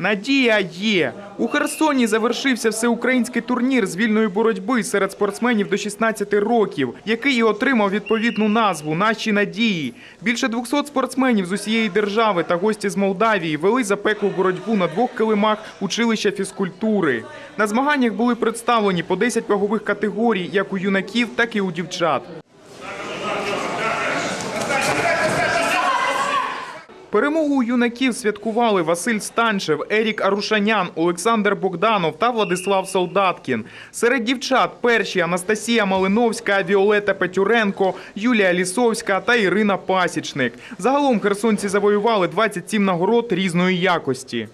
Надія є. У Херсоні завершився всеукраїнський турнір з вільної боротьби серед спортсменів до 16 років, який і отримав відповідну назву Наші надії. Більше 200 спортсменів з усієї держави та гості з Молдавії вели запеклу боротьбу на двох килимах училища фізкультури. На змаганнях були представлені по 10 вагових категорій, як у юнаків, так і у дівчат. Перемогу у юнаків святкували Василь Станчев, Ерік Арушанян, Олександр Богданов та Владислав Солдаткін. Серед дівчат перші Анастасія Малиновська, Віолета Петюренко, Юлія Лісовська та Ірина Пасічник. Загалом херсонці завоювали 27 нагород різної якості.